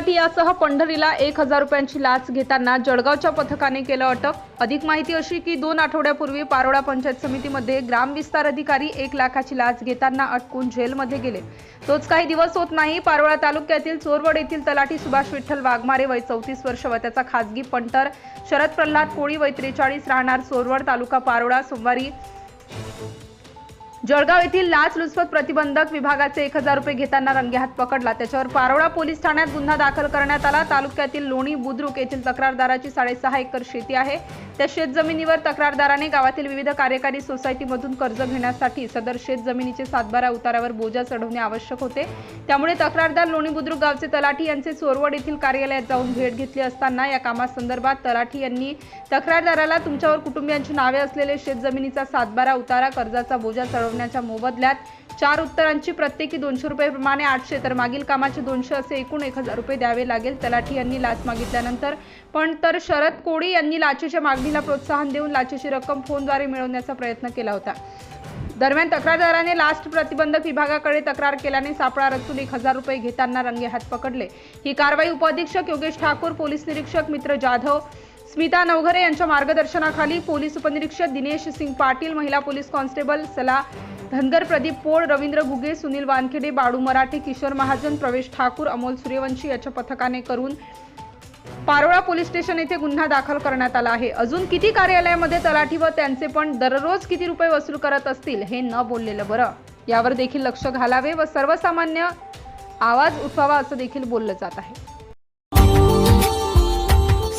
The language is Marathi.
तलाठी यासह पंढरीला एक हजार रुपयांची लाच घेताना जळगावच्या पथकाने केलं अटक. अधिक माहिती अशी की दोन आठवड्यापूर्वी पारोळा पंचायत समितीमध्ये ग्रामविस्तार अधिकारी एक लाखाची लाच घेताना अटकून जेलमध्ये गेले. तोच काही दिवस होत नाही पारोळा तालुक्यातील चोरवड येथील तलाठी सुभाष विठ्ठल वाघमारे वय चौतीस वर्ष व त्याचा खासगी पंटर शरद प्रल्हाद कोळी वय त्रेचाळीस राहणार चोरवड तालुका पारोळा सोमवारी जळगाव येथील लाच लुचपत प्रतिबंधक विभागाचे एक हजार रुपये घेताना रंगेहात पकडला. त्याच्यावर पारोळा पोलीस ठाण्यात गुन्हा दाखल करण्यात आला. तालुक्यातील लोणी बुद्रुक येथील तक्रारदाराची साडेसहा एकर शेती आहे. त्या शेतजमिनीवर तक्रारदाराने गावातील विविध कार्यकारी सोसायटीमधून कर्ज घेण्यासाठी सदर शेतजमिनीचे सातबारा उतारावर बोजा चढवणे आवश्यक होते. त्यामुळे तक्रारदार लोणी बुद्रुक गावचे तलाठी यांचे चोरवड येथील कार्यालयात जाऊन भेट घेतली असताना या कामासंदर्भात तलाठी यांनी तक्रारदाराला तुमच्यावर कुटुंबियांची नावे असलेले शेतजमिनीचा सातबारा उतारा कर्जाचा बोजा चढवण्याच्या मोबदल्यात चार उत्तरांची प्रत्येकी दोनशे रुपये प्रमाणे आठशे तर मागील कामाचे दोनशे असे एकूण एक हजार रुपये द्यावे लागेल. तलाठी यांनी लाच मागितल्यानंतर पण तर शरद कोळी यांनी लाचेच्या मागणीला प्रोत्साहन देऊन लाचेची रक्कम फोनद्वारे मिळवण्याचा प्रयत्न केला होता. दरम्यान तक्रारदाराने लास्ट प्रतिबंधक विभागाकडे तक्रार केल्याने सापळा रचून एक हजार रुपये घेताना रंगेहात पकडले. ही कारवाई उपअधीक्षक योगेश ठाकूर पोलीस निरीक्षक मित्र जाधव स्मिता नवघरे यांच्या मार्गदर्शनाखाली पोलीस उपनिरीक्षक दिनेश सिंग पाटील महिला पोलीस कॉन्स्टेबल सला धनगर प्रदीप पोळ रवींद्र घुगे सुनील वानखेडे बाळू मराठे किशोर महाजन प्रवेश ठाकूर अमोल सूर्यवंशी याच्या पथकाने करून पारोळा पोलीस स्टेशन येथे गुन्हा दाखल करण्यात आला आहे. अजून किती कार्यालयामध्ये तलाठी व त्यांचे पण दररोज किती रुपये वसूल करत असतील हे न बोललेलं बरं. यावर देखील लक्ष घालावे व सर्वसामान्य आवाज उठवावा असं देखील बोललं जात आहे.